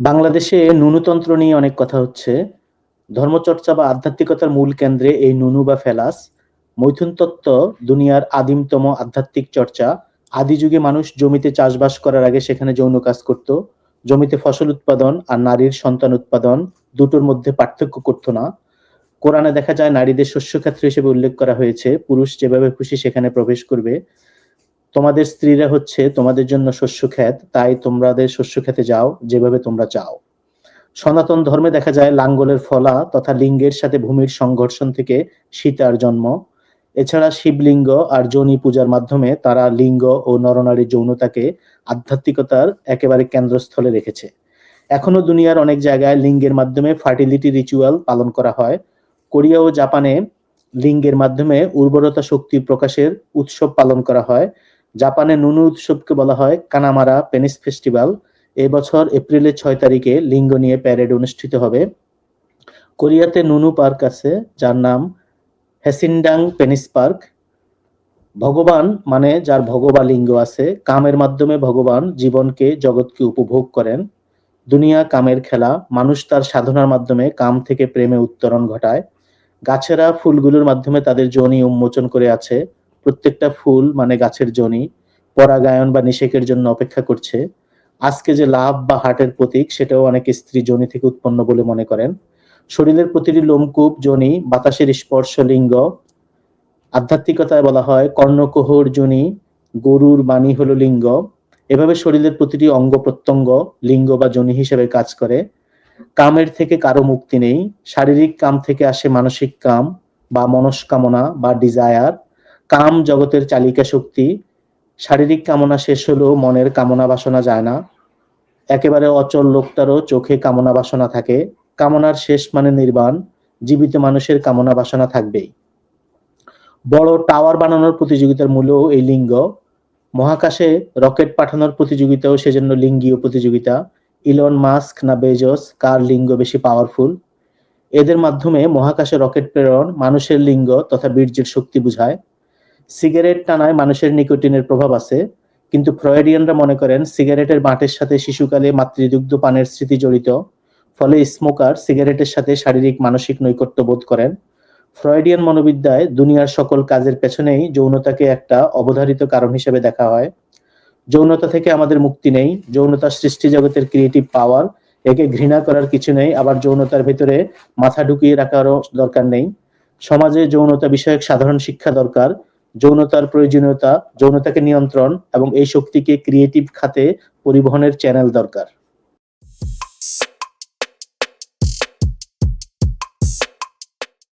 বাংলাদেশে নুনুতন্ত্র নিয়ে অনেক কথা হচ্ছে। ধর্মচর্চা বা আধ্যাত্মিকতার মূল কেন্দ্রে এই নুনু বা ফেলাস। মৈথুন তত্ত্ব, দুনিয়ার আদিমতম আধ্যাত্মিক চর্চা। আদি যুগে মানুষ জমিতে চাষবাস করার আগে সেখানে যৌন কাজ করত। জমিতে ফসল উৎপাদন আর নারীর সন্তান উৎপাদন দুটোর মধ্যে পার্থক্য করত না। কোরআনে দেখা যায়, নারীদের শস্যক্ষেত্র হিসেবে উল্লেখ করা হয়েছে, পুরুষ যেভাবে খুশি সেখানে প্রবেশ করবে। তোমাদের স্ত্রীরা হচ্ছে তোমাদের জন্য শস্য ক্ষেত, তাই তোমাদের শস্য খেতে যাও যেভাবে তোমরা চাও। সনাতন ধর্মে দেখা যায় লাঙ্গলের ফলা তথা লিঙ্গের সাথে ভূমির সংঘর্ষণ থেকে সীতার জন্ম। এছাড়া শিবলিঙ্গ আর যোনি পূজার মাধ্যমে তারা লিঙ্গ ও নরনারীর যৌনতাকে আধ্যাত্মিকতার একেবারে কেন্দ্রস্থলে রেখেছে। এখনও দুনিয়ার অনেক জায়গায় লিঙ্গের মাধ্যমে ফার্টিলিটি রিচুয়াল পালন করা হয়। কোরিয়া ও জাপানে লিঙ্গের মাধ্যমে উর্বরতা শক্তি প্রকাশের উৎসব পালন করা হয়। জাপানে নুনু উৎসবকে বলা হয় কানামারা পেনিস ফেস্টিভ্যাল। এবছর এপ্রিলের ছয় তারিখে লিঙ্গ নিয়ে প্যারেড অনুষ্ঠিত হবে। কোরিয়াতে নুনু পার্ক আছে, যার নাম হেসিনডাং পেনিস পার্ক। ভগবান মানে যার ভগবা লিঙ্গ আছে। কামের মাধ্যমে ভগবান জীবনকে, জগৎকে উপভোগ করেন। দুনিয়া কামের খেলা, মানুষ তার সাধনার মাধ্যমে কাম থেকে প্রেমে উত্তরণ ঘটায়। গাছেরা ফুলগুলোর মাধ্যমে তাদের যোনি উন্মোচন করে আছে। প্রত্যেকটা ফুল মানে গাছের জনি, পরাগায়ন বা নিষেকের জন্য অপেক্ষা করছে। আজকে যে লাভ বা হার্টের প্রতীক, সেটাও অনেক স্ত্রী জনি থেকে উৎপন্ন বলে মনে করেন। শরীরের প্রতিটি লোমকূপ, জনি, বাতাসের স্পর্শ লিঙ্গ, আধ্যাত্মিকতায় বলা হয় কর্ণকোহর জনি, গরুর বাণী হলো লিঙ্গ। এভাবে শরীরের প্রতিটি অঙ্গ প্রত্যঙ্গ লিঙ্গ বা জনি হিসেবে কাজ করে। কামের থেকে কারও মুক্তি নেই। শারীরিক কাম থেকে আসে মানসিক কাম বা মনস্কামনা বা ডিজায়ার। কাম জগতের চালিকা শক্তি। শারীরিক কামনা শেষ হলেও মনের কামনা বাসনা যায় না। একেবারে অচল লোকটারও চোখে কামনা বাসনা থাকে। কামনার শেষ মানে নির্বাণ, জীবিত মানুষের কামনা বাসনা থাকবেই। বড় টাওয়ার বানানোর প্রতিযোগিতার মূলেও এই লিঙ্গ। মহাকাশে রকেট পাঠানোর প্রতিযোগিতাও সেজন্য লিঙ্গীয় প্রতিযোগিতা। ইলন মাস্ক না বেজস, কার লিঙ্গ বেশি পাওয়ারফুল এদের মাধ্যমে মহাকাশে রকেট প্রেরণ মানুষের লিঙ্গ তথা বীর্যের শক্তি বুঝায়। সিগারেট টানায় মানুষের নিকোটিনের প্রভাব আছে, কিন্তু ফ্রয়েডিয়ানরা মনে করেন সিগারেটের বাঁটের সাথে শিশুকালে মাতৃদুগ্ধ পানের স্মৃতি জড়িত, ফলে স্মোকার সিগারেটের সাথে শারীরিক মানসিক নৈকট্য বোধ করেন। ফ্রয়েডিয়ান মনোবিদ্যায় দুনিয়ার সকল কাজের পেছনেই যৌনতাকে একটা অবধারিত কারণ হিসেবে দেখা হয়। যৌনতা থেকে আমাদের মুক্তি নেই, যৌনতা সৃষ্টি জগতের ক্রিয়েটিভ পাওয়ার একে ঘৃণা করার কিছু নেই, আবার যৌনতার ভেতরে মাথা ঢুকিয়ে রাখারও দরকার নেই। সমাজে যৌনতা বিষয়ক সাধারণ শিক্ষা দরকার যৌনতার প্রয়োজনীয়তা যৌনতাকে নিয়ন্ত্রণ এবং এই শক্তিকে ক্রিয়েটিভ খাতে পরিবহনের চ্যানেল দরকার।